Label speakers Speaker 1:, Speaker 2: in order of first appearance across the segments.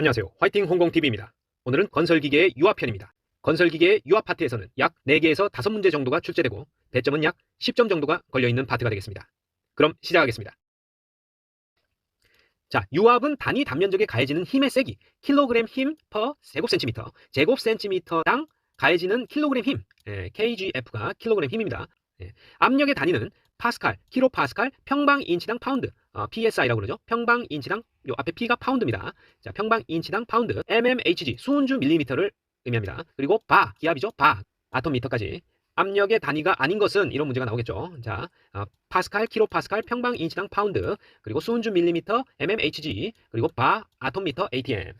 Speaker 1: 안녕하세요. 화이팅 홍공TV입니다. 오늘은 건설기계의 유압편입니다. 건설기계의 유압 파트에서는 약 4개에서 5문제 정도가 출제되고 배점은 약 10점 정도가 걸려있는 파트가 되겠습니다. 그럼 시작하겠습니다. 자, 유압은 단위 단면적에 가해지는 힘의 세기, 킬로그램 힘 per 제곱센티미터, 제곱센티미터당 가해지는 킬로그램 힘, 예, kgf가 킬로그램 힘입니다. 예, 압력의 단위는 파스칼, 킬로파스칼, 평방인치당 파운드, 어, psi라고 그러죠. 평방 인치당 요 앞에 p가 파운드입니다. 자, 평방 인치당 파운드, mmHg 수은주 밀리미터를 의미합니다. 그리고 바, 기압이죠. 바, 아톰미터까지. 압력의 단위가 아닌 것은 이런 문제가 나오겠죠. 자, 어, 파스칼, 킬로파스칼, 평방 인치당 파운드, 그리고 수은주 밀리미터, mmHg, 그리고 바, 아톰미터, atm.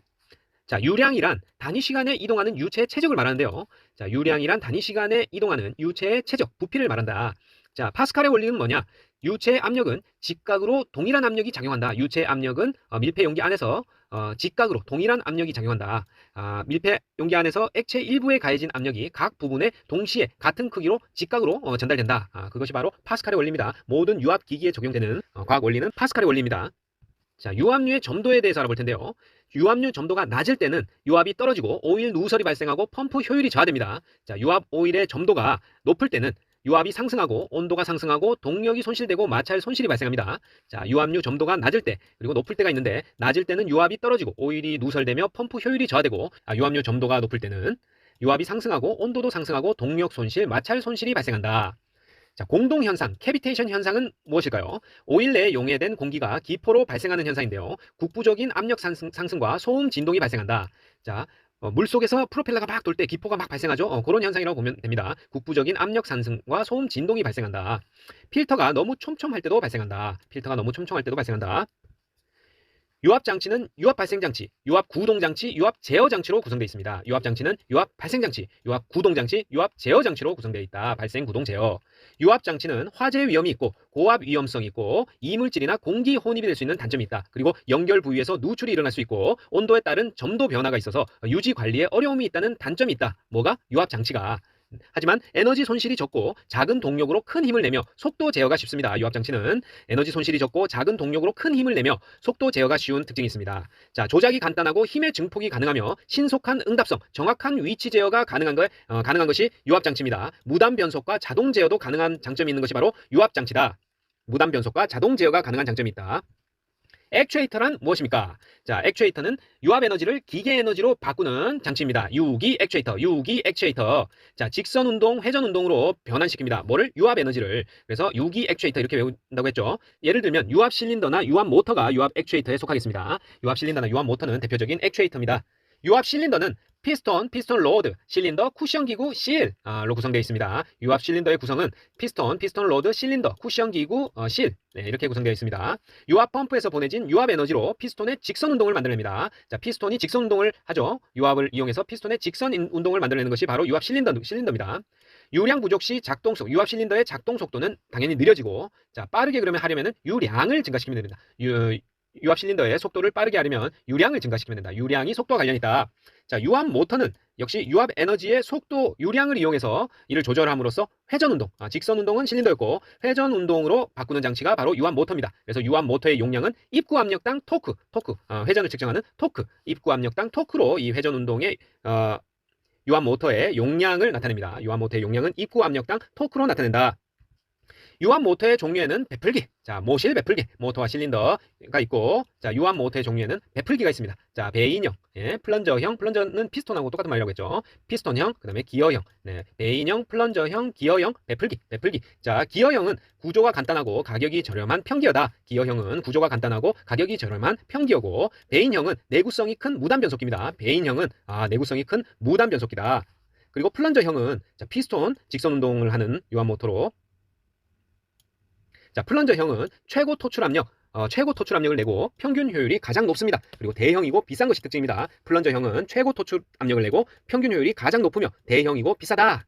Speaker 1: 자, 유량이란 단위 시간에 이동하는 유체의 체적을 말하는데요. 자, 유량이란 단위 시간에 이동하는 유체의 체적, 부피를 말한다. 자, 파스칼의 원리는 뭐냐? 유체의 압력은 직각으로 동일한 압력이 작용한다. 유체의 압력은 어, 밀폐 용기 안에서 어, 직각으로 동일한 압력이 작용한다. 아, 밀폐 용기 안에서 액체 일부에 가해진 압력이 각 부분에 동시에 같은 크기로 직각으로 어, 전달된다. 아, 그것이 바로 파스칼의 원리입니다. 모든 유압 기기에 적용되는 어, 과학 원리는 파스칼의 원리입니다. 자, 유압류의 점도에 대해서 알아볼 텐데요. 유압류 점도가 낮을 때는 유압이 떨어지고 오일 누설이 발생하고 펌프 효율이 저하됩니다. 자, 유압 오일의 점도가 높을 때는 유압이 상승하고 온도가 상승하고 동력이 손실되고 마찰 손실이 발생합니다. 자, 유압류 점도가 낮을 때 그리고 높을 때가 있는데 낮을 때는 유압이 떨어지고 오일이 누설되며 펌프 효율이 저하되고 아, 유압류 점도가 높을 때는 유압이 상승하고 온도도 상승하고 동력 손실, 마찰 손실이 발생한다. 자, 공동 현상, 캐비테이션 현상은 무엇일까요? 오일 내에 용해된 공기가 기포로 발생하는 현상인데요. 국부적인 압력 상승, 상승과 소음 진동이 발생한다. 자, 어, 물 속에서 프로펠러가 막 돌 때 기포가 막 발생하죠. 어, 그런 현상이라고 보면 됩니다. 국부적인 압력 상승과 소음 진동이 발생한다. 필터가 너무 촘촘할 때도 발생한다. 필터가 너무 촘촘할 때도 발생한다. 유압 장치는 유압 발생 장치, 유압 구동 장치, 유압 제어 장치로 구성되어 있습니다. 유압 장치는 유압 발생 장치, 유압 구동 장치, 유압 제어 장치로 구성되어 있다. 발생, 구동, 제어. 유압 장치는 화재 위험이 있고 고압 위험성이 있고 이물질이나 공기 혼입이 될 수 있는 단점이 있다. 그리고 연결 부위에서 누출이 일어날 수 있고 온도에 따른 점도 변화가 있어서 유지 관리에 어려움이 있다는 단점이 있다. 뭐가? 유압 장치가. 하지만 에너지 손실이 적고 작은 동력으로 큰 힘을 내며 속도 제어가 쉽습니다. 유압 장치는 에너지 손실이 적고 작은 동력으로 큰 힘을 내며 속도 제어가 쉬운 특징이 있습니다. 자, 조작이 간단하고 힘의 증폭이 가능하며 신속한 응답성, 정확한 위치 제어가 가능한 것 어, 가능한 것이 유압 장치입니다. 무단 변속과 자동 제어도 가능한 장점이 있는 것이 바로 유압 장치다. 무단 변속과 자동 제어가 가능한 장점이 있다. 액추에이터란 무엇입니까? 자, 액추에이터는 유압 에너지를 기계 에너지로 바꾸는 장치입니다. 유기 액추에이터, 유기 액추에이터. 자, 직선 운동, 회전 운동으로 변환시킵니다. 뭐를? 유압 에너지를. 그래서 유기 액추에이터 이렇게 외운다고 했죠. 예를 들면 유압 실린더나 유압 모터가 유압 액추에이터에 속하겠습니다. 유압 실린더나 유압 모터는 대표적인 액추에이터입니다. 유압 실린더는 피스톤, 피스톤 로드, 실린더, 쿠션 기구, 실로 구성되어 있습니다. 유압 실린더의 구성은 피스톤, 피스톤 로드, 실린더, 쿠션 기구, 어, 실 네, 이렇게 구성되어 있습니다. 유압 펌프에서 보내진 유압 에너지로 피스톤의 직선 운동을 만들어냅니다. 자, 피스톤이 직선 운동을 하죠. 유압을 이용해서 피스톤의 직선 인- 운동을 만들어내는 것이 바로 유압 실린더, 실린더입니다. 유량 부족 시 작동 속 유압 실린더의 작동 속도는 당연히 느려지고 자 빠르게 그러면 하려면은 유량을 증가시키면 됩니다. 유, 유압 실린더의 속도를 빠르게 하려면 유량을 증가시키면 된다. 유량이 속도와 관련이 있다. 자, 유압 모터는 역시 유압 에너지의 속도, 유량을 이용해서 이를 조절함으로써 회전 운동, 아, 직선 운동은 실린더였고 회전 운동으로 바꾸는 장치가 바로 유압 모터입니다. 그래서 유압 모터의 용량은 입구 압력당 토크, 토크, 어, 회전을 측정하는 토크, 입구 압력당 토크로 이 회전 운동의 어, 유압 모터의 용량을 나타냅니다. 유압 모터의 용량은 입구 압력당 토크로 나타낸다. 유압 모터의 종류에는 베풀기, 자 모실 베풀기, 모터와 실린더가 있고, 자 유압 모터의 종류에는 베풀기가 있습니다. 자 배인형, 예, 플런저형, 플런저는 피스톤하고 똑같은 말이라고 했죠. 피스톤형, 그다음에 기어형, 네, 배인형, 플런저형, 기어형, 베풀기, 베풀기. 자 기어형은 구조가 간단하고 가격이 저렴한 평기어다. 기어형은 구조가 간단하고 가격이 저렴한 평기어고, 배인형은 내구성이 큰 무단 변속기입니다. 배인형은 아 내구성이 큰 무단 변속기다. 그리고 플런저형은 자, 피스톤 직선 운동을 하는 유압 모터로 자, 플런저형은 최고 토출 압력, 어, 최고 토출 압력을 내고 평균 효율이 가장 높습니다. 그리고 대형이고 비싼 것이 특징입니다. 플런저형은 최고 토출 압력을 내고 평균 효율이 가장 높으며 대형이고 비싸다.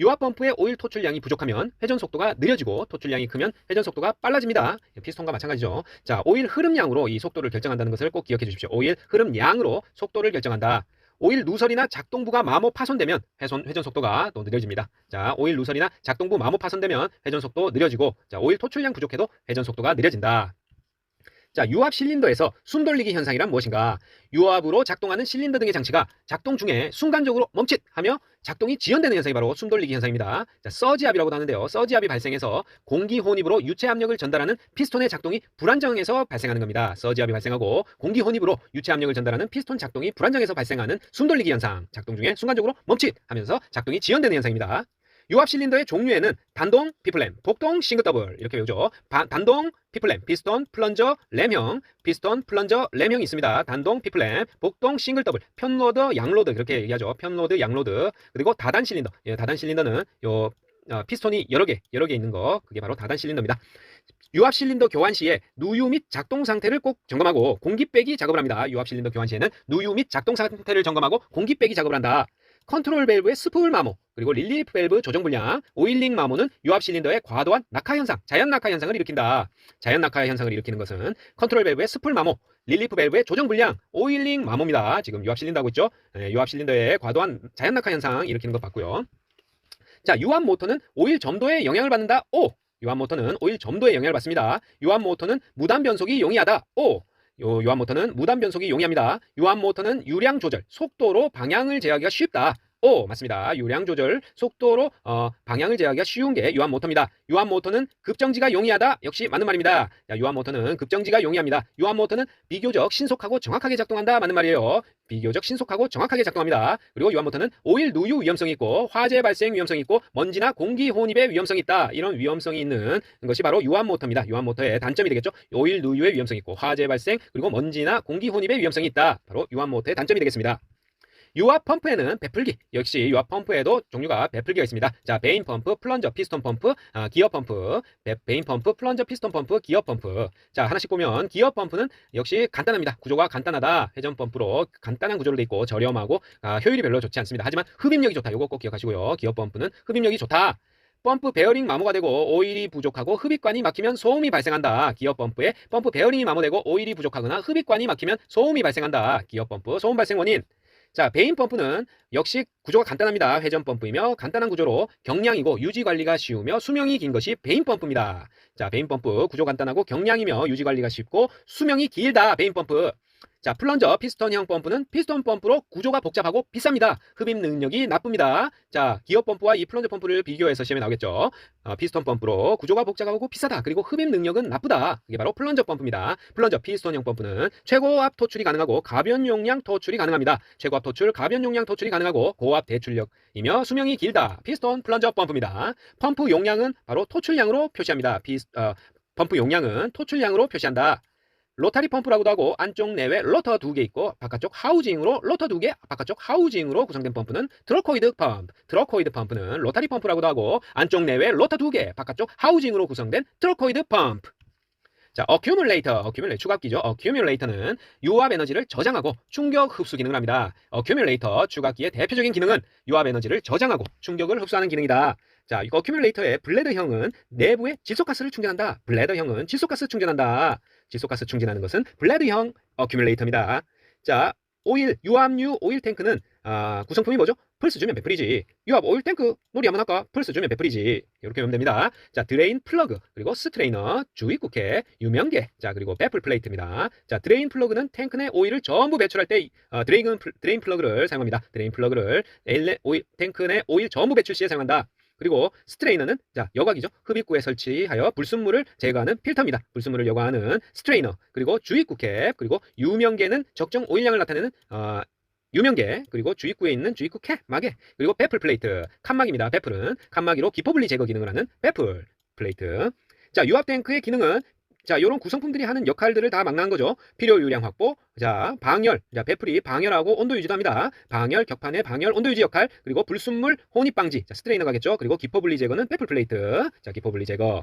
Speaker 1: 유압 펌프의 오일 토출량이 부족하면 회전 속도가 느려지고 토출량이 크면 회전 속도가 빨라집니다. 피스톤과 마찬가지죠. 자, 오일 흐름량으로 이 속도를 결정한다는 것을 꼭 기억해 주십시오. 오일 흐름량으로 속도를 결정한다. 오일 누설이나 작동부가 마모 파손되면 회전, 회전 속도가 또 느려집니다. 자, 오일 누설이나 작동부 마모 파손되면 회전 속도 느려지고, 자, 오일 토출량 부족해도 회전 속도가 느려진다. 자, 유압 실린더에서 숨 돌리기 현상이란 무엇인가? 유압으로 작동하는 실린더 등의 장치가 작동 중에 순간적으로 멈칫하며 작동이 지연되는 현상이 바로 숨 돌리기 현상입니다. 자, 서지압이라고도 하는데요. 서지압이 발생해서 공기 혼입으로 유체 압력을 전달하는 피스톤의 작동이 불안정해서 발생하는 겁니다. 서지압이 발생하고 공기 혼입으로 유체 압력을 전달하는 피스톤 작동이 불안정해서 발생하는 숨 돌리기 현상. 작동 중에 순간적으로 멈칫하면서 작동이 지연되는 현상입니다. 유압 실린더의 종류에는 단동, 피플램, 복동, 싱글 더블 이렇게 외우죠. 바- 단동, 피플램, 피스톤, 플런저, 램형, 피스톤, 플런저, 램형이 있습니다. 단동, 피플램, 복동, 싱글 더블, 편로드, 양로드 그렇게 얘기하죠. 편로드, 양로드 그리고 다단 실린더. 예, 다단 실린더는 요 어, 피스톤이 여러 개 여러 개 있는 거 그게 바로 다단 실린더입니다. 유압 실린더 교환 시에 누유 및 작동 상태를 꼭 점검하고 공기 빼기 작업을 합니다. 유압 실린더 교환 시에는 누유 및 작동 상태를 점검하고 공기 빼기 작업을 한다. 컨트롤 밸브의 스풀 마모, 그리고 릴리프 밸브 조정 불량, 오일링 마모는 유압 실린더의 과도한 낙하 현상, 자연 낙하 현상을 일으킨다. 자연 낙하 현상을 일으키는 것은 컨트롤 밸브의 스풀 마모, 릴리프 밸브의 조정 불량, 오일링 마모입니다. 지금 유압 실린더 하고 있죠? 예, 유압 실린더의 과도한 자연 낙하 현상 일으키는 것 봤고요. 자, 유압 모터는 오일 점도에 영향을 받는다. O. 유압 모터는 오일 점도에 영향을 받습니다. 유압 모터는 무단 변속이 용이하다. O. 요 유압 모터는 무단 변속이 용이합니다. 유압 모터는 유량 조절, 속도로 방향을 제어하기가 쉽다. 오, 맞습니다. 유량 조절, 속도로 어, 방향을 제어하기가 쉬운 게 유압 모터입니다. 유압 모터는 급정지가 용이하다. 역시 맞는 말입니다. 자, 유압 모터는 급정지가 용이합니다. 유압 모터는 비교적 신속하고 정확하게 작동한다. 맞는 말이에요. 비교적 신속하고 정확하게 작동합니다. 그리고 유압 모터는 오일 누유 위험성이 있고 화재 발생 위험성이 있고 먼지나 공기 혼입의 위험성이 있다. 이런 위험성이 있는 것이 바로 유압 모터입니다. 유압 모터의 단점이 되겠죠. 오일 누유의 위험성이 있고 화재 발생 그리고 먼지나 공기 혼입의 위험성이 있다. 바로 유압 모터의 단점이 되겠습니다. 유압 펌프에는 배풀기 역시 유압 펌프에도 종류가 배풀기가 있습니다. 자 베인 펌프, 플런저, 피스톤 펌프, 아, 기어 펌프, 베, 베인 펌프, 플런저, 피스톤 펌프, 기어 펌프. 자 하나씩 보면 기어 펌프는 역시 간단합니다. 구조가 간단하다. 회전 펌프로 간단한 구조로 돼 있고 저렴하고 아, 효율이 별로 좋지 않습니다. 하지만 흡입력이 좋다. 이거 꼭 기억하시고요. 기어 펌프는 흡입력이 좋다. 펌프 베어링 마모가 되고 오일이 부족하고 흡입관이 막히면 소음이 발생한다. 기어 펌프에 펌프 베어링이 마모되고 오일이 부족하거나 흡입관이 막히면 소음이 발생한다. 기어 펌프 소음 발생 원인. 자, 베인 펌프는 역시 구조가 간단합니다. 회전 펌프이며 간단한 구조로 경량이고 유지 관리가 쉬우며 수명이 긴 것이 베인 펌프입니다. 자, 베인 펌프 구조 간단하고 경량이며 유지 관리가 쉽고 수명이 길다. 베인 펌프. 자, 플런저 피스톤형 펌프는 피스톤 펌프로 구조가 복잡하고 비쌉니다. 흡입 능력이 나쁩니다. 자, 기어 펌프와 이 플런저 펌프를 비교해서 시험에 나오겠죠. 어, 피스톤 펌프로 구조가 복잡하고 비싸다. 그리고 흡입 능력은 나쁘다. 이게 바로 플런저 펌프입니다. 플런저 피스톤형 펌프는 최고압 토출이 가능하고 가변 용량 토출이 가능합니다. 최고압 토출, 가변 용량 토출이 가능하고 고압 대출력이며 수명이 길다. 피스톤 플런저 펌프입니다. 펌프 용량은 바로 토출량으로 표시합니다. 피스, 어, 펌프 용량은 토출량으로 표시한다. 로타리 펌프라고도 하고 안쪽 내외 로터 두 개 있고 바깥쪽 하우징으로 로터 두 개, 바깥쪽 하우징으로 구성된 펌프는 트러코이드 펌프. 트러코이드 펌프는 로타리 펌프라고도 하고 안쪽 내외 로터 두 개, 바깥쪽 하우징으로 구성된 트러코이드 펌프. 자, 어큐뮬레이터, 어큐뮬레이터 추각기죠. 어큐뮬레이터는 유압 에너지를 저장하고 충격 흡수 기능을 합니다. 어큐뮬레이터 추각기의 대표적인 기능은 유압 에너지를 저장하고 충격을 흡수하는 기능이다. 자, 이 어큐뮬레이터의 블레드형은 내부에 질소가스를 충전한다. 블레더형은 질소가스 충전한다. 질소가스 충전하는 것은 블레드형 어큐뮬레이터입니다. 자, 오일, 유압류 오일 탱크는 아, 구성품이 뭐죠? 플스 주면 배플이지. 유압 오일 탱크 놀이 한번 할까? 플스 주면 배플이지. 이렇게 보면 됩니다. 자, 드레인 플러그, 그리고 스트레이너, 주입국회, 유명계, 자, 그리고 배플 플레이트입니다. 자, 드레인 플러그는 탱크 내 오일을 전부 배출할 때 어, 드레인, 플- 드레인 플러그를 사용합니다. 드레인 플러그를 엘레 오일, 탱크 내 오일 전부 배출 시에 사용한다. 그리고 스트레이너는 자 여과기죠. 흡입구에 설치하여 불순물을 제거하는 필터입니다. 불순물을 여과하는 스트레이너 그리고 주입구캡 그리고 유명계는 적정 오일량을 나타내는 어, 유명계 그리고 주입구에 있는 주입구 캡 마개 그리고 배플 플레이트 칸막입니다. 배플은 칸막이로 기포분리 제거 기능을 하는 배플 플레이트. 자 유압 탱크의 기능은 자, 이런 구성품들이 하는 역할들을 다 망라한 거죠. 필요 유량 확보, 자, 방열, 자, 배풀이 방열하고 온도 유지도 합니다. 방열, 격판의 방열, 온도 유지 역할, 그리고 불순물 혼입 방지, 자, 스트레이너 가겠죠. 그리고 기포 분리 제거는 배풀 플레이트, 자, 기포 분리 제거.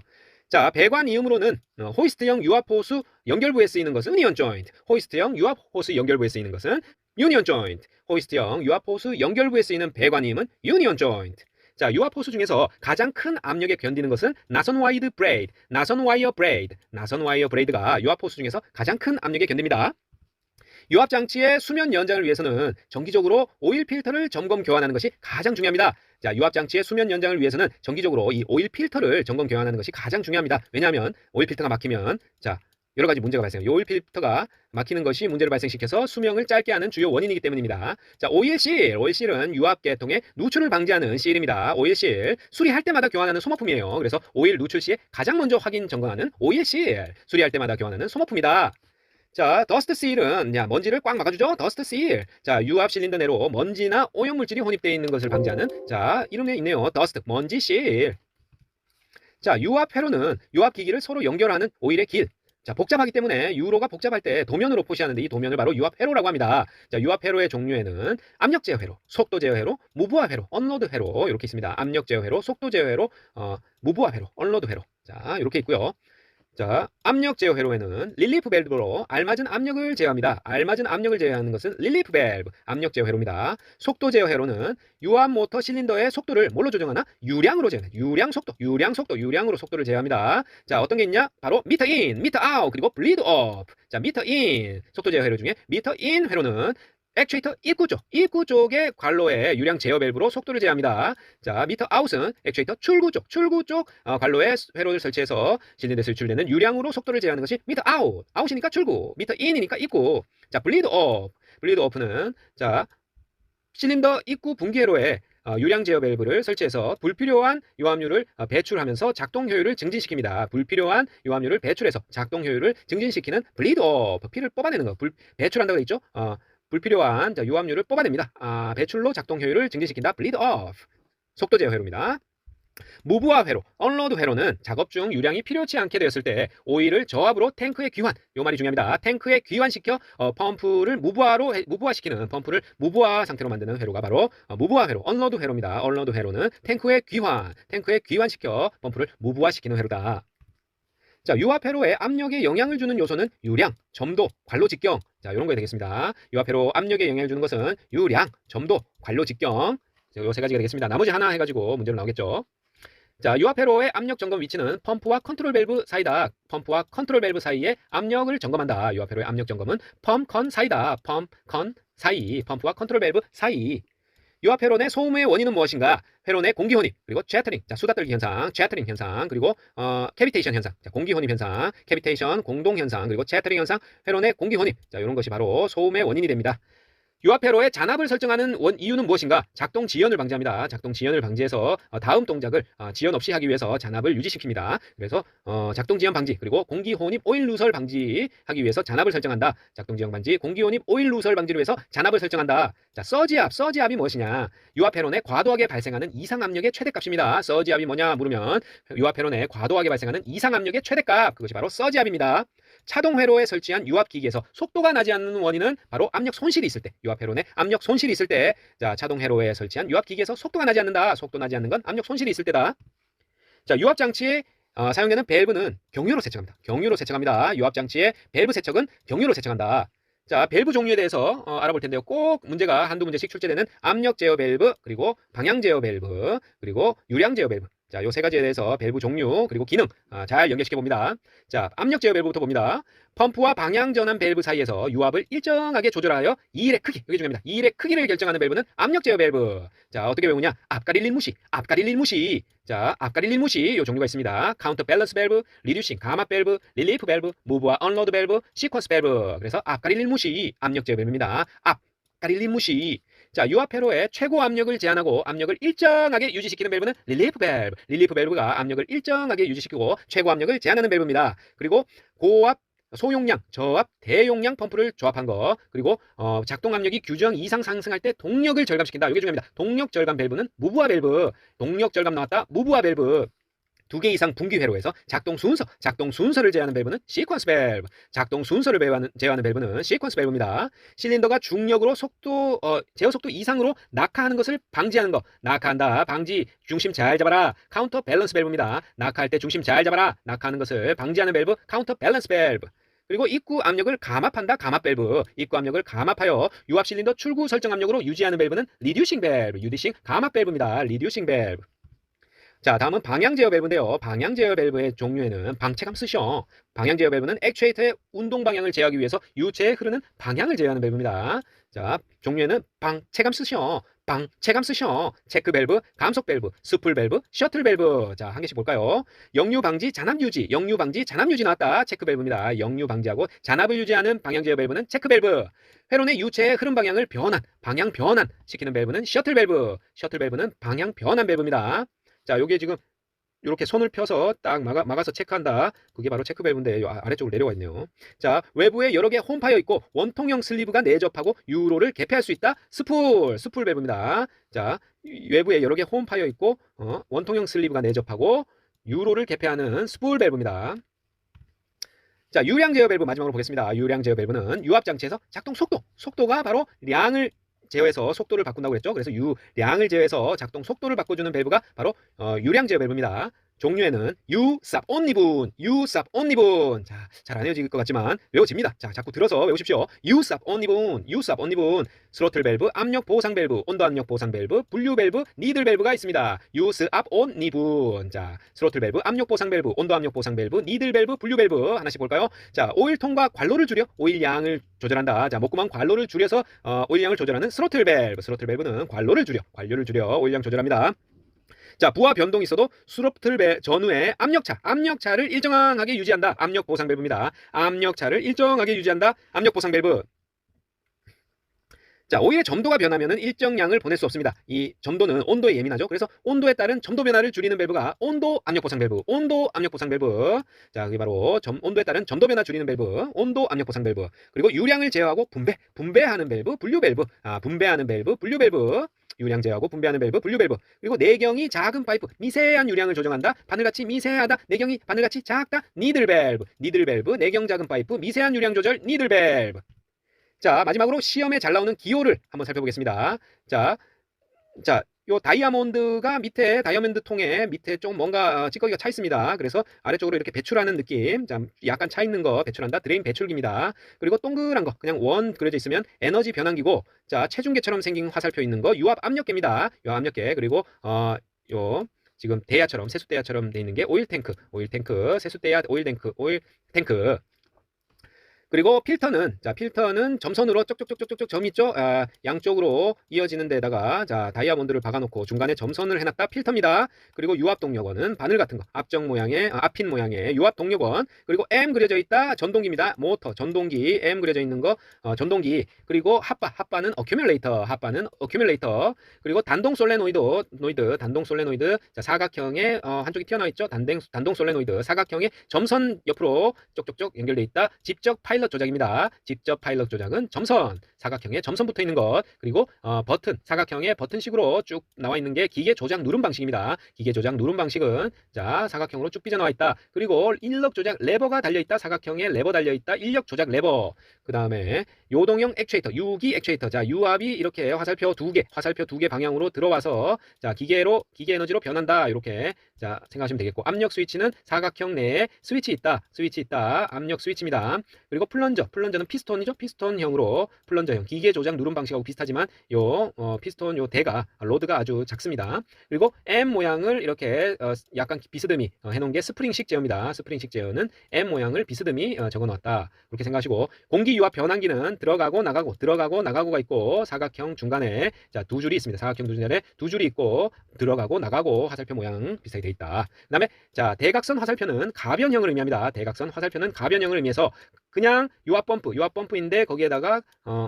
Speaker 1: 자, 배관 이음으로는 어, 호이스트형 유압 호스 연결부에 쓰이는 것은 유니언 조인트, 호이스트형 유압 호스 연결부에 쓰이는 것은 유니언 조인트, 호이스트형 유압 호스 연결부에 쓰이는 배관 이음은 유니언 조인트. 자, 유압 호스 중에서 가장 큰 압력에 견디는 것은 나선 와이드 브레이드, 나선 와이어 브레이드, 나선 와이어 브레이드가 유압 호스 중에서 가장 큰 압력에 견딥니다. 유압 장치의 수면 연장을 위해서는 정기적으로 오일 필터를 점검 교환하는 것이 가장 중요합니다. 자, 유압 장치의 수면 연장을 위해서는 정기적으로 이 오일 필터를 점검 교환하는 것이 가장 중요합니다. 왜냐하면 오일 필터가 막히면 자, 여러 가지 문제가 발생해요. 오일 필터가 막히는 것이 문제를 발생시켜서 수명을 짧게 하는 주요 원인이기 때문입니다. 자, 오일실. 오일실은 유압 계통의 누출을 방지하는 실입니다. 오일실. 수리할 때마다 교환하는 소모품이에요. 그래서 오일 누출 시에 가장 먼저 확인 점검하는 오일실. 수리할 때마다 교환하는 소모품이다. 자, 더스트 실은 야, 먼지를 꽉 막아주죠. 더스트 실. 자, 유압 실린더 내로 먼지나 오염 물질이 혼입되어 있는 것을 방지하는 자, 이름에 있네요. 더스트 먼지 실. 자, 유압 회로는 유압 기기를 서로 연결하는 오일의 길. 자, 복잡하기 때문에 유로가 복잡할 때 도면으로 표시하는데 이 도면을 바로 유압 회로라고 합니다. 자, 유압 회로의 종류에는 압력 제어 회로, 속도 제어 회로, 무부하 회로, 언로드 회로 이렇게 있습니다. 압력 제어 회로, 속도 제어 회로, 어, 무부하 회로, 언로드 회로. 자, 이렇게 있고요. 자, 압력 제어 회로에는 릴리프 밸브로 알맞은 압력을 제어합니다. 알맞은 압력을 제어하는 것은 릴리프 밸브, 압력 제어 회로입니다. 속도 제어 회로는 유압 모터 실린더의 속도를 뭘로 조정하나? 유량으로 제어합니다. 유량 속도, 유량 속도, 유량으로 속도를 제어합니다. 자, 어떤 게 있냐? 바로 미터 인, 미터 아웃, 그리고 블리드 업. 자, 미터 인, 속도 제어 회로 중에 미터 인 회로는 액추에이터 입구 쪽, 입구 쪽의 관로에 유량 제어 밸브로 속도를 제어합니다. 자, 미터 아웃은 액추에이터 출구 쪽, 출구 쪽 어, 관로에 회로를 설치해서 실린더에서 유출되는 유량으로 속도를 제어하는 것이 미터 아웃, 아웃이니까 출구, 미터 인이니까 입구. 자, 블리드 업, 블리드 오프는 자 실린더 입구 분기회로에 어, 유량 제어 밸브를 설치해서 불필요한 유압류를 어, 배출하면서 작동 효율을 증진시킵니다. 불필요한 유압류를 배출해서 작동 효율을 증진시키는 블리드 업, 피를 뽑아내는 거, 불, 배출한다고 했죠? 어, 불필요한 자, 유압류를 뽑아냅니다. 아, 배출로 작동 효율을 증진시킨다. 블리드 업. 속도 제어 회로입니다. 무부하 회로, 언로드 회로는 작업 중 유량이 필요치 않게 되었을 때 오일을 저압으로 탱크에 귀환. 요 말이 중요합니다. 탱크에 귀환시켜 어, 펌프를 무부하로 해- 무부하시키는 펌프를 무부하 상태로 만드는 회로가 바로 어, 무부하 회로, 언로드 회로입니다. 언로드 회로는 탱크에 귀환, 탱크에 귀환시켜 펌프를 무부하시키는 회로다. 자, 유압 회로에 압력에 영향을 주는 요소는 유량, 점도, 관로 직경. 자, 이런 거에 되겠습니다. 유압 회로 압력에 영향을 주는 것은 유량, 점도, 관로 직경. 요 세 가지가 되겠습니다. 나머지 하나 해가지고 문제로 나오겠죠. 자, 유압 회로의 압력 점검 위치는 펌프와 컨트롤 밸브 사이다. 펌프와 컨트롤 밸브 사이에 압력을 점검한다. 유압 회로의 압력 점검은 펌, 컨 사이다. 펌, 컨 사이. 펌프와 컨트롤 밸브 사이. 회로 내 소음의 원인은 무엇인가? 내 공기 혼입, 그리고 제트링, 자 수다 떨기 현상, 제트링 현상, 그리고 어, 캐비테이션 현상, 자 공기 혼입 현상, 캐비테이션 공동 현상, 그리고 제트링 현상, 회로 내 공기 혼입, 자 이런 것이 바로 소음의 원인이 됩니다. 유압 회로의 잔압을 설정하는 원 이유는 무엇인가? 작동 지연을 방지합니다. 작동 지연을 방지해서 어, 다음 동작을 어, 지연 없이 하기 위해서 잔압을 유지시킵니다. 그래서 어, 작동 지연 방지 그리고 공기 혼입 오일 누설 방지하기 위해서 잔압을 설정한다. 작동 지연 방지, 공기 혼입 오일 누설 방지를 위해서 잔압을 설정한다. 자, 서지압, 서지압이 무엇이냐? 내 과도하게 발생하는 이상 압력의 최대값입니다. 서지압이 뭐냐 물으면 내 과도하게 발생하는 이상 압력의 최대값 그것이 바로 서지압입니다. 차동 회로에 설치한 유압 기기에서 속도가 나지 않는 원인은 바로 압력 손실이 있을 때, 유압 회로내 압력 손실이 있을 때, 자 차동 회로에 설치한 유압 기기에서 속도가 나지 않는다. 속도 나지 않는 건 압력 손실이 있을 때다. 자 유압 장치에 어, 사용되는 밸브는 경유로 세척합니다. 경유로 세척합니다. 유압 장치의 밸브 세척은 경유로 세척한다. 자, 밸브 종류에 대해서 어, 알아볼 텐데요. 꼭 문제가 한두 문제씩 출제되는 압력 제어 밸브, 그리고 방향 제어 밸브, 그리고 유량 제어 밸브. 자, 요 세 가지에 대해서 밸브 종류, 그리고 기능 아, 잘 연결시켜 봅니다. 자, 압력 제어 밸브부터 봅니다. 펌프와 방향 전환 밸브 사이에서 유압을 일정하게 조절하여 이일의 크기, 이게 중요합니다. 이일의 크기를 결정하는 밸브는 압력 제어 밸브. 자, 어떻게 배우냐? 앞가리 릴무시, 앞가리 릴무시. 자, 앞가리 릴무시 요 종류가 있습니다. 카운터 밸런스 밸브, 리듀싱 가마 밸브, 릴리프 밸브, 무브와 언로드 밸브, 시퀀스 밸브. 그래서 앞가리 릴무시 압력 제어 밸브입니다. 앞가리 릴무시. 자, 유압 회로의 최고 압력을 제한하고 압력을 일정하게 유지시키는 밸브는 릴리프 밸브. 릴리프 밸브가 압력을 일정하게 유지시키고 최고 압력을 제한하는 밸브입니다. 그리고 고압 소용량, 저압, 대용량 펌프를 조합한 거 그리고 어, 작동 압력이 규정 이상 상승할 때 동력을 절감시킨다. 이게 중요합니다. 동력 절감 밸브는 무부하 밸브. 동력 절감 나왔다. 무부하 밸브. 두 개 이상 분기 회로에서 작동 순서, 작동 순서를 제어하는 밸브는 시퀀스 밸브. 작동 순서를 제어하는 밸브는 시퀀스 밸브입니다. 실린더가 중력으로 속도 어, 제어 속도 이상으로 낙하하는 것을 방지하는 거. 낙하한다. 방지. 중심 잘 잡아라. 카운터 밸런스 밸브입니다. 낙하할 때 중심 잘 잡아라. 낙하하는 것을 방지하는 밸브 카운터 밸런스 밸브. 그리고 입구 압력을 감압한다. 감압 밸브. 입구 압력을 감압하여 유압 실린더 출구 설정 압력으로 유지하는 밸브는 리듀싱 밸브. 유디싱 감압 밸브입니다. 리듀싱 밸브. 자, 다음은 방향 제어 밸브인데요. 방향 제어 밸브의 종류에는 방체감 쓰셔. 방향 제어 밸브는 액추에이터의 운동 방향을 제어하기 위해서 유체에 흐르는 방향을 제어하는 밸브입니다. 자, 종류에는 방체감 쓰셔. 방체감 쓰셔. 체크 밸브, 감속 밸브, 스풀 밸브, 셔틀 밸브. 자, 한 개씩 볼까요? 역류 방지, 잔압 유지, 역류 방지, 잔압 유지 나왔다. 체크 밸브입니다. 역류 방지하고 잔압을 유지하는 방향 제어 밸브는 체크 밸브. 회론의 유체의 흐름 방향을 변환, 방향 변환 시키는 밸브는 셔틀 밸브. 셔틀 밸브는 방향 변환 밸브입니다. 자, 요게 지금 이렇게 손을 펴서 딱 막아, 막아서 체크한다. 그게 바로 체크 밸브인데 요 아- 아래쪽으로 내려와 있네요. 자, 외부에 여러 개 홈파여 있고 원통형 슬리브가 내접하고 유로를 개폐할 수 있다. 스풀, 스풀 밸브입니다. 자, 이- 외부에 여러 개 홈파여 있고 어, 원통형 슬리브가 내접하고 유로를 개폐하는 스풀 밸브입니다. 자, 유량 제어 밸브 마지막으로 보겠습니다. 유량 제어 밸브는 유압 장치에서 작동 속도, 속도가 바로 량을 제어해서 속도를 바꾼다고 그랬죠. 그래서 유량을 제어해서 작동 속도를 바꿔주는 밸브가 바로 어, 유량 제어 밸브입니다. 종류에는 온리분, U, 쌉, 온리분. 자, 잘 안 외워질 것 같지만 외워집니다. 자, 자꾸 들어서 외우십시오. 온리분, U, 쌉, 온리분. 스로틀 밸브, 압력 보상 밸브, 온도 압력 보상 밸브, 분류 밸브, 니들 밸브가 있습니다. U, 스, 압, 온, 니분. 자, 스로틀 밸브, 압력 보상 밸브, 온도 압력 보상 밸브, 니들 밸브, 분류 밸브 하나씩 볼까요? 자, 오일 통과 관로를 줄여 오일 양을 조절한다. 자, 목구멍 관로를 줄여서 어, 오일 양을 조절하는 스로틀 밸브. 스로틀 밸브는 관로를 줄여, 관료를 줄여 오일 양 조절합니다. 자, 부하 변동이 있어도 수롭틀 배 전후에 압력차, 압력차를 일정하게 유지한다. 압력 보상 밸브입니다. 압력차를 일정하게 유지한다. 압력 보상 밸브. 자, 오일의 점도가 변하면은 일정량을 보낼 수 없습니다. 이 점도는 온도에 예민하죠. 그래서 온도에 따른 점도 변화를 줄이는 밸브가 온도 압력 보상 밸브, 온도 압력 보상 밸브. 자, 그게 바로 점, 온도에 따른 점도 변화 줄이는 밸브, 온도 압력 보상 밸브. 그리고 유량을 제어하고 분배, 분배하는 밸브, 분류 밸브. 아, 분배하는 밸브, 분류 밸브. 유량 제어하고 분배하는 밸브, 분류 밸브. 그리고 내경이 작은 파이프, 미세한 유량을 조정한다. 바늘같이 미세하다. 내경이 바늘같이 작다. 니들 밸브, 니들 밸브, 내경 작은 파이프, 미세한 유량 조절, 니들 밸브. 자, 마지막으로 시험에 잘 나오는 기호를 한번 살펴보겠습니다. 자, 자, 요 다이아몬드가 밑에 다이아몬드 통에 밑에 좀 뭔가 어, 찌꺼기가 차 있습니다. 그래서 아래쪽으로 이렇게 배출하는 느낌. 자, 약간 차 있는 거 배출한다. 드레인 배출기입니다. 그리고 동그란 거 그냥 원 그려져 있으면 에너지 변환기고 자, 체중계처럼 생긴 화살표 있는 거 유압 압력계입니다. 요 압력계. 그리고 어, 요 지금 대야처럼 세숫대야처럼 돼 있는 게 오일 탱크, 오일 탱크, 세숫대야, 오일 탱크, 오일 탱크. 그리고 필터는 자 필터는 점선으로 쪽쪽쪽쪽쪽 점 있죠? 아, 양쪽으로 이어지는 데다가 자 다이아몬드를 박아놓고 중간에 점선을 해놨다. 필터입니다. 그리고 유압 동력원은 바늘 같은 거 앞정 모양의 아, 앞핀 모양의 유압 동력원. 그리고 M 그려져 있다. 전동기입니다. 모터 전동기. M 그려져 있는 거 어, 전동기. 그리고 핫바 핫바는 어큐뮬레이터 핫바는 어큐뮬레이터. 그리고 단동 솔레노이드 노이드 단동 솔레노이드. 자 사각형의 어, 한쪽이 튀어나와 있죠? 단동 단동 솔레노이드. 사각형의 점선 옆으로 쪽쪽쪽 연결돼 있다. 직접 파 일럿 조작입니다. 직접 파일럿 조작은 점선, 사각형에 점선 붙어 있는 것, 그리고 어, 버튼, 사각형의 버튼식으로 쭉 나와 있는 게 기계 조작 누름 방식입니다. 기계 조작 누름 방식은 자 사각형으로 쭉 삐져나와 있다. 그리고 인력 조작 레버가 달려 있다. 사각형에 레버 달려 있다. 인력 조작 레버. 그 다음에 요동형 액추에이터, 유기 액추에이터. 자 유압이 이렇게 화살표 두 개, 화살표 두 개 방향으로 들어와서 자 기계로 기계 에너지로 변한다. 이렇게 자 생각하시면 되겠고 압력 스위치는 사각형 내에 스위치 있다. 스위치 있다. 압력 스위치입니다. 그리고 플런저, 플런저는 피스톤이죠. 피스톤형으로 플런저형 기계 조작 누름 방식하고 비슷하지만 요 어, 피스톤 요 대가 로드가 아주 작습니다. 그리고 M 모양을 이렇게 어, 약간 비스듬히 어, 해놓은 게 스프링식 제어입니다. 스프링식 제어는 M 모양을 비스듬히 어, 적어놓았다. 그렇게 생각하시고 공기 유압 변환기는 들어가고 나가고 들어가고 나가고가 있고 사각형 중간에 자 두 줄이 있습니다. 사각형 두 줄에 두 줄이 있고 들어가고 나가고 화살표 모양 비슷하게 돼 있다. 그다음에 자 대각선 화살표는 가변형을 의미합니다. 대각선 화살표는 가변형을 의미해서 그냥 유압 펌프, 유압 펌프인데 거기에다가 어,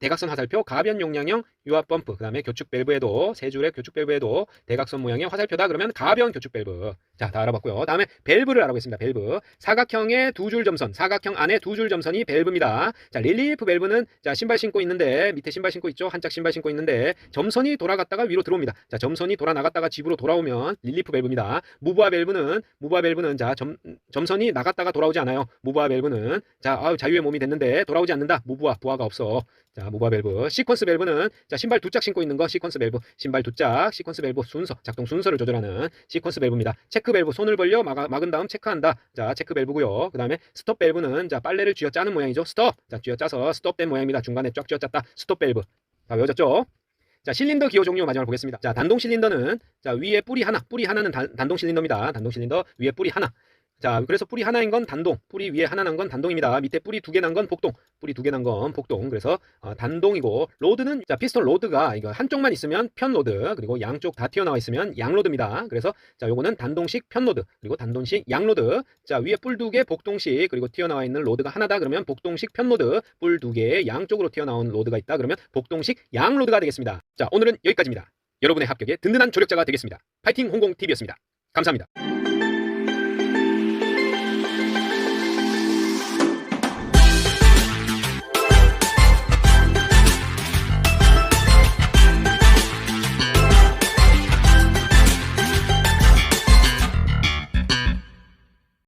Speaker 1: 대각선 화살표, 가변 용량형 유압 펌프, 그 다음에 교축 밸브에도 세 줄의 교축 밸브에도 대각선 모양의 화살표다 그러면 가변 교축 밸브. 자, 다 알아봤고요. 다음에 밸브를 알아보겠습니다. 밸브. 사각형의 두 줄 점선, 사각형 안에 두 줄 점선이 밸브입니다. 자, 릴리프 밸브는 자 신발 신고 있는데 밑에 신발 신고 있죠. 한짝 신발 신고 있는데 점선이 돌아갔다가 위로 들어옵니다. 자, 점선이 돌아 나갔다가 집으로 돌아오면 릴리프 밸브입니다. 무브화 밸브는 무브화 밸브는 자 점, 점선이 나갔다가 돌아오지 않아요. 무브화 밸브는 자 아유, 자유의 몸이 됐는데 돌아오지 않는다. 무브화 부하가 없어. 자, 무브화 밸브. 시퀀스 밸브는 자 신발 두 짝 신고 있는 거 시퀀스 밸브. 신발 두 짝, 시퀀스 밸브 순서, 작동 순서를 조절하는 시퀀스 밸브입니다. 체크 밸브 손을 벌려 막아, 막은 다음 체크한다. 자, 체크 밸브고요. 그다음에 스톱 밸브는 자 빨래를 쥐어 짜는 모양이죠. 스톱. 자, 쥐어 짜서 스톱된 모양입니다. 중간에 쫙 쥐어 짰다. 스톱 밸브. 다 외워졌죠? 자, 실린더 기호 종류 마지막으로 보겠습니다. 자, 단동 실린더는 자, 위에 뿌리 하나, 뿌리 하나는 단, 단동 실린더입니다. 단동 실린더 위에 뿌리 하나. 자, 그래서 뿌리 하나인 건 단동, 뿌리 위에 하나 난 건 단동입니다. 밑에 뿌리 두 개 난 건 복동, 뿌리 두 개 난 건 복동. 그래서 어, 단동이고 로드는 자, 피스톤 로드가 이거 한쪽만 있으면 편 로드, 그리고 양쪽 다 튀어나와 있으면 양 로드입니다. 그래서 자, 요거는 단동식 편 로드, 그리고 단동식 양 로드. 자, 위에 뿔 두 개 복동식, 그리고 튀어나와 있는 로드가 하나다 그러면 복동식 편 로드, 뿔 두 개 양쪽으로 튀어나온 로드가 있다 그러면 복동식 양 로드가 되겠습니다. 자, 오늘은 여기까지입니다. 여러분의 합격에 든든한 조력자가 되겠습니다. 파이팅 홍공 TV였습니다. 감사합니다.